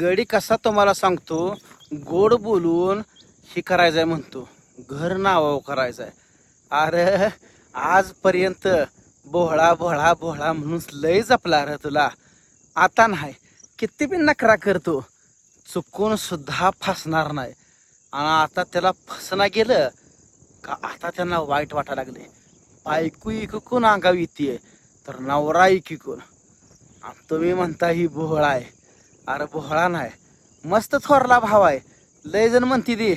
गडी कसा तुम्हाला सांगतो? गोड बोलून हे करायचंय म्हणतो. घर नावाव करायचंय. अरे आजपर्यंत बोहळा बोहळा बोहळा म्हणून लय जपला रे तुला. आता नाही किती बी नकरा करतो. चुकून सुद्धा फसणार नाही. आणि आता त्याला फसना गेलं का आता त्यांना वाईट वाटा लागले. बायकू इकून अंगावी येते तर नवरा इकून आणि तुम्ही म्हणता ही बोहळा आहे. अरे भोळा नाही. मस्त थोरला भाव आहे. लय जण म्हणते ती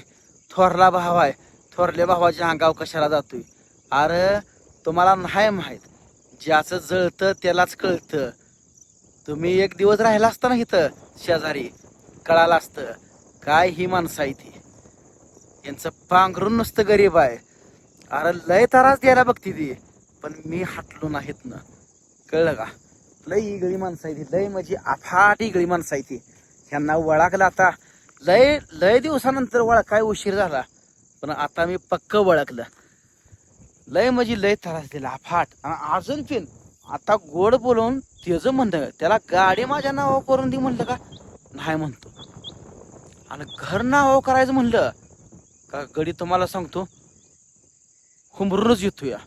थोरला भाव आहे. थोरल्या भावाच्या अंगाव कशाला जातोय? अरे तुम्हाला नाही माहीत. ज्याचं जळतं त्यालाच कळतं. तुम्ही एक दिवस राहिला असता ना इथं शेजारी. कळालं असतं. काय ही माणसं आहे ती. यांचं पांघरून नुसतं गरीब आहे. अरे लय तरास द्यायला बघती ती. पण मी हटलो नाहीत ना. कळलं का? लय इगळी माणसं आहे ती लय म्हणजे अफाट इगळी माणसं आहे ती ह्यांना वळखलं आता. लय लय दिवसानंतर वळ काय उशीर झाला. पण आता मी पक्क वळखलं. लय म्हणजे लय त्रास दिला अफाट आणि अजून पण आता गोड बोलून त्याचं म्हणतं त्याला गाडी माझ्या नावावर करून दे म्हणलं का? नाही म्हणतो. आणि घर नावावर करायचं म्हणलं का गडी तुम्हाला सांगतो हुंबरूनच येतो या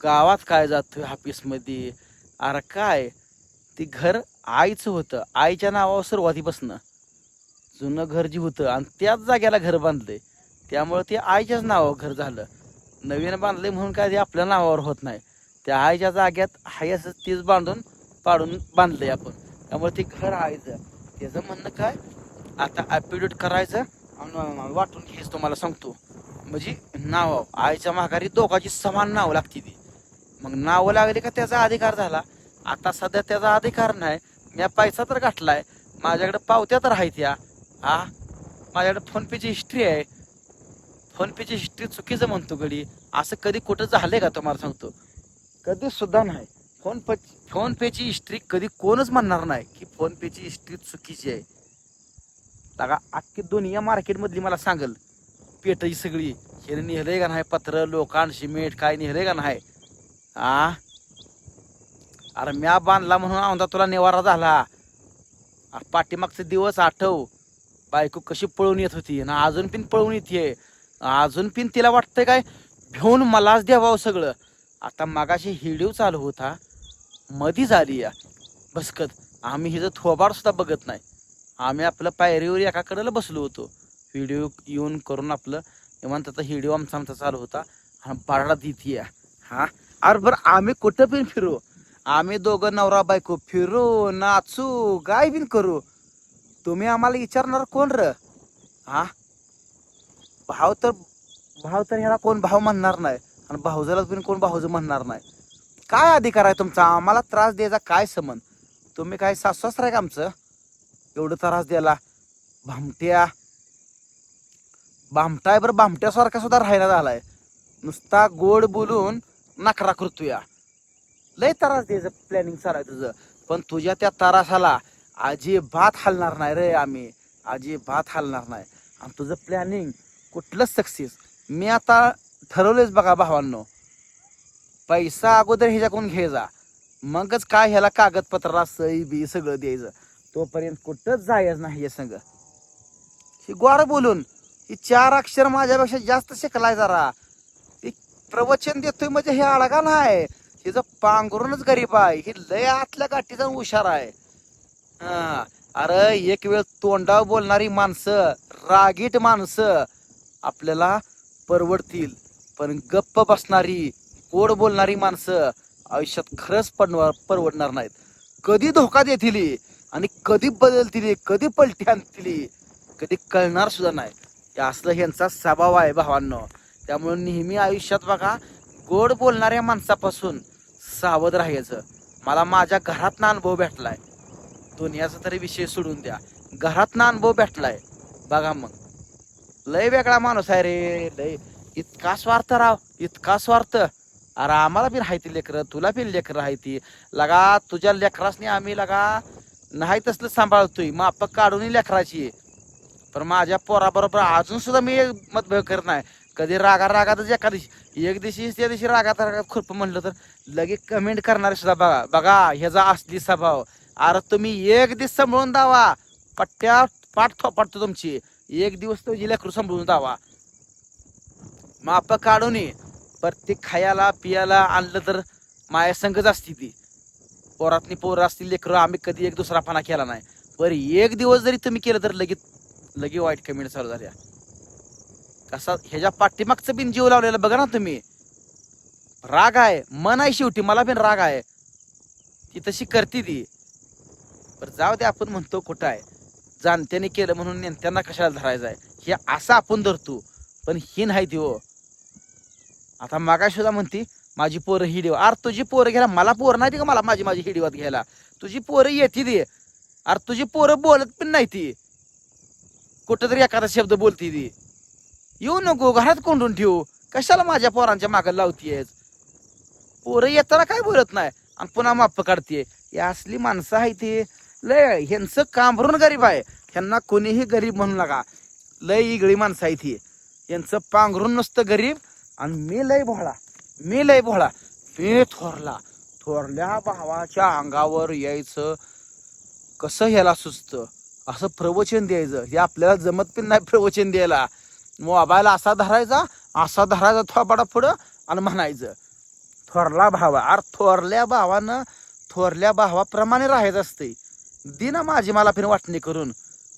गावात काय जातोय ऑफिसमध्ये अरे काय? ते घर आईचं होतं. आईच्या नावावर सुरुवातीपासनं. जुनं घर जे होतं आणि त्याच जाग्याला घर बांधले त्यामुळे ते आईच्याच नावावर घर झालं. नवीन बांधले म्हणून काय ते आपल्या नावावर होत नाही. त्या आईच्या जाग्यात हाय असं तीच बांधून पाडून बांधले आपण. त्यामुळे ते घर आईचं. त्याचं म्हणणं काय? आता ॲपिड्यूट करायचं आणि वाटून घ्यायचं तुम्हाला सांगतो. म्हणजे नाव आईच्या माघारी दोघांची समान नावं लागते ती मग नावं लागली का त्याचा अधिकार झाला. आता सध्या त्याचा अधिकार नाही. मी पैसा तर गाठलाय माझ्याकडे पावत्या तर आहेत या. हा माझ्याकडे फोन पेची हिस्ट्री आहे. फोन पेची हिस्ट्री चुकीचं म्हणतो गडी. असं कधी कुठं झालंय का तुम्हाला सांगतो. कधी सुद्धा नाही. फोन पे फोन पेची हिस्ट्री कधी कोणच म्हणणार नाही की फोन पेची हिस्ट्री चुकीची आहे. लागा अख्खी दुनिया मार्केटमधली मला सांगल. पेटही सगळी. हे नेहलंय का नाही पत्र लोकांशी सिमेंट काय नेहलंय का नाही? आ? अरे म्या बांधला म्हणून औंधा तुला निवारा झाला. अरे पाठीमागचे दिवस आठव. बायको कशी पळून येत होती ना अजून पण पळून येते. अजून पण तिला वाटतंय काय भिवून मलाच द्यावावं सगळं. आता मागाशी हिडिओ चालू होता. मधी झाली या. बसकत आम्ही हिचं थोबाड सुद्धा बघत नाही. आम्ही आपलं पायरीवर एकाकडेला बसलो होतो. व्हिडिओ येऊन करून आपलं इमान त्याचा आमचा आमचा चालू होता. आणि बारडा दिती हा? अरे बरं आम्ही कुठं पण फिरू? आम्ही दोघं नवरा बायको फिरू नाचू काय बिन करू. तुम्ही आम्हाला विचारणार कोण र? हा? भाव तर भाव तर ह्याला कोण भाव म्हणणार नाही. आणि भाऊजाला पण कोण भाऊज म्हणणार नाही. काय अधिकार आहे तुमचा? आम्हाला त्रास द्यायचा काय समन? तुम्ही काय सासवास आहे का आमचं? एवढं त्रास द्यायला. भामट्या. भामटाय बरं भामट्यासारखा सुद्धा राहायला झालाय. नुसता गोड बोलून नकरा करतोया. लय तरास द्यायचं प्लॅनिंग चालाय आहे तुझं. पण तुझ्या त्या तरासाला अजिबात हलणार नाही रे आम्ही. अजिबात हलणार नाही. आणि तुझं प्लॅनिंग कुठलंच सक्सेस मी आता ठरवलेच बघा भावांनो. पैसा अगोदर ह्याच्याकडून घ्यायचा मगच काय ह्याला कागदपत्र सई बी सगळं द्यायचं. तोपर्यंत कुठंच जायच नाही हे संग ही गोड बोलून ही चार अक्षर माझ्यापेक्षा जास्त शिकलाय जरा. प्रवचन देतोय म्हणजे हे अडगा नाही हिचं पांघरूनच गरीब आहे. ही लय आतल्या गाठीचा हुशार आहे. हा. अरे एक वेळ तोंडावर बोलणारी माणसं रागीट माणसं आपल्याला परवडतील. पण गप्प बसणारी गोड बोलणारी माणसं आयुष्यात खरंच पडणार परवडणार नाहीत. कधी धोका देतील आणि कधी बदलतील कधी पलटी आणतील कधी कळणार सुद्धा नाही. असलं ह्यांचा स्वभाव आहे भावांनो. त्यामुळे नेहमी आयुष्यात बघा गोड बोलणाऱ्या माणसापासून सावध राहायचं. मला माझ्या घरातनं अनुभव भेटलाय. दुनियाचा तरी विषय सोडून द्या. घरातनं अनुभव भेटलाय. बघा मग. लय वेगळा माणूस आहे रे. लय. इतका स्वार्थ राव. इतका स्वार्थ. अरे आम्हाला बी राहायती लेकरं. तुला बी लेकरं राहायती लगा तुझ्या लेकरासनी आम्ही लगा नाही तसलं सांभाळतोय. माप काढूनही लेकराची. पण माझ्या पोराबरोबर अजून सुद्धा मी मतभेद करत नाही. कधी रागा रागातच एका दिवशी एक दिवशी त्या दिवशी रागात रागात खुरप म्हणलं तर लगेच कमेंट करणारे सुद्धा बघा. बघा ह्याचा असली स्वभाव. अरे तुम्ही एक दिवस सांभाळून दावा पट्ट्या पाठ थोपाटतो तुमची. एक दिवस तुझी लेकरू सांभाळून दावा माप काढून ये. प्रत्येक खायला पियाला आणलं तर माया संगच असती ती. पोरातनी पोरं असतील लेकरं आम्ही कधी एक दुसरा पाना केला नाही. बरं एक दिवस जरी तुम्ही केलं तर लगेच लगे वाईट कमेंट चालू झाल्या. कसा ह्याच्या पाठीमागचं बिन जीव लावलेलं बघा ना तुम्ही. राग आहे मन आहे शेवटी मला पण राग आहे. ती तशी करते ती. बरं जाऊ दे आपण म्हणतो कुठं आहे. जाणत्याने केलं म्हणून नेत्यांना कशाला धरायचं आहे? हे असं आपण धरतो पण ही नाही ती हो आता मागा सुद्धा म्हणती माझी पोरं हिडीव अरे तुझी पोरं घ्यायला मला पोर नाही ती का मला माझी माझी हिडीवात घ्यायला? तुझी पोरं येते दे अरे तुझी पोरं बोलत पण नाही ती. कुठंतरी एखादा शब्द बोलती ती. येऊ नको घरात कोंडून ठेवू. कशाला माझ्या पोरांच्या मागं लावतीयस? पोरं येताना काय बोलत नाही? आणि पुन्हा माप काढतीये. या असली माणसं आहे ती. लय ह्यांचं कांबरून गरीब आहे. ह्यांना कोणीही गरीब म्हणू नका. लय इगळी माणसं आहे ती. यांचं पांघरून नसतं गरीब आणि मी लय भोळा. मी लय भोळा. मी थोरला. थोरल्या भावाच्या अंगावर यायचं. कसं ह्याला सुचतं? असं प्रवचन द्यायचं. हे आपल्याला जमत पण नाही प्रवचन द्यायला. मोबाईल असा धरायचा असा धरायचा थोपाडा पुढं आणि म्हणायचं थोरला भावा. अरे थोरल्या भावानं थोरल्या भावाप्रमाणे राहायचं असते दिना माझी मला फिर वाटणी करून.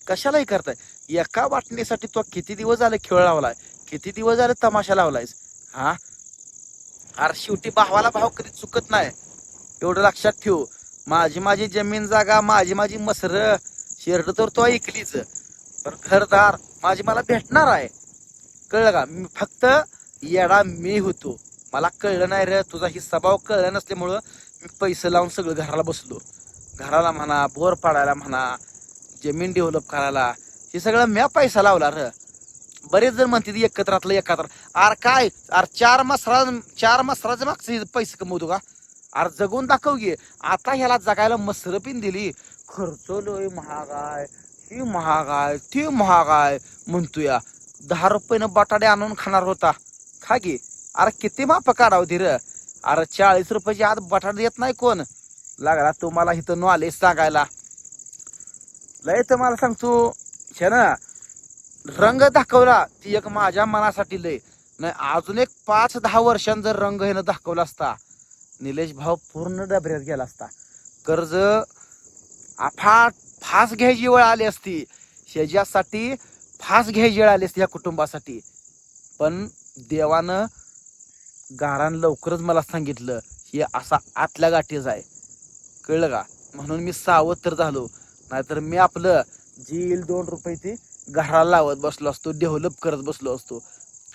कशालाही करताय. एका वाटणीसाठी तो किती दिवस झाले खेळ लावलाय? किती दिवस झाले तमाशा लावलायस? हा? अरे शेवटी भावाला भाव कधी चुकत नाही. एवढं लक्षात ठेव. माझी माझी जमीन जागा माझी माझी मसर. शेरड तर तो ऐकलीच. पण घरदार माझी मला भेटणार आहे. कळलं का? मी फक्त येडा मी होतो. मला कळलं नाही रे तुझा ही स्वभाव कळला नसल्यामुळं मी पैसे लावून सगळं घराला बसलो. घराला म्हणा बोर पाडायला म्हणा जमीन डेव्हलप करायला हे सगळं म्या पैसा लावला र. बरेच जण म्हणते एकत्रातलं एकत्र अर काय? अर चार मसरा चार मसराचं मागचं पैसे कमवतो का? अर जगून दाखव घे आता ह्याला जगायला मसर पिन दिली. खर्च लय महाग आहे. ही महाग आहे ती महाग आहे म्हणतोया. दहा रुपयानं बटाटे आणून खाणार होता. खा गे अरे किती माप काढाव र अरे चाळीस रुपयाची आत बटाटे देत नाही कोण? लागला तुम्हाला इथं नॉलेज सांगायला. लय तर मला सांगतो छे ना रंग दाखवला ती एक माझ्या मनासाठी लय. नाही अजून एक पाच दहा वर्षां जर रंग हे दाखवला असता निलेश भाऊ पूर्ण डबऱ्यात गेला असता. कर्ज अफाट फास घ्यायची वेळ आली असती. शेजासाठी फास घ्यायची वेळ आली असती या कुटुंबासाठी. पण देवानं गारान लवकरच मला सांगितलं हे असा आतल्या गाठीच आहे. कळलं का? म्हणून मी सावध तर झालो. नाहीतर मी आपलं जी येईल दोन रुपये ते घराला लावत बसलो असतो डेव्हलप करत बसलो असतो.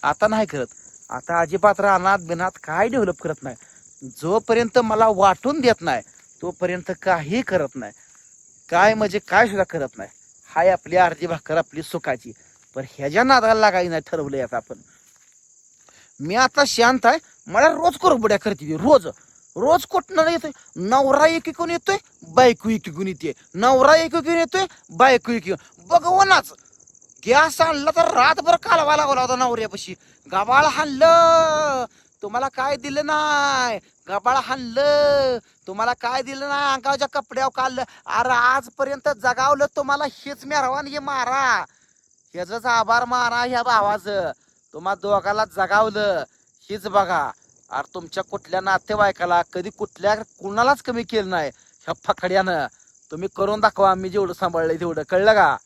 आता नाही करत. आता अजिबात रानात बिनात काय डेव्हलप करत नाही. जोपर्यंत मला वाटून देत नाही तोपर्यंत काही करत नाही. काय म्हणजे काय सुद्धा करत नाही. हाय आपली अर्धी भाकर आपली सुखाची. पण ह्याच्या नादाला लागायला नाही ठरवलंय आता आपण. मी आता शांत आहे. मला रोज करबड्या करते रोज. रोज कुठनं येतोय? नवरा एकीकडून येतोय बायको एकीकडून येते. नवरा एकीकडून येतोय बायको एकी बघवनाच गॅस आणला तर रातभर कालवा लावला होता नवऱ्यापाशी. गबाळ हाणलं. तुम्हाला काय दिलं नाही? गबाळ हाणलं. तुम्हाला काय दिलं नाही? अंगावच्या कपड्यावर काढलं. अरे आजपर्यंत जगावलं तुम्हाला हेच मेहरवान हे मारा. ह्याच आभार मारा ह्या भावाचं. तुम्हा दोघाला जगावलं. हेच बघा. अरे तुमच्या कुठल्या नातेवाईकाला कधी कुठल्या कुणालाच कमी केलं नाही. ह्या फकड्यानं तुम्ही करून दाखवा मी जेवढं सांभाळलं तेवढं. कळलं का?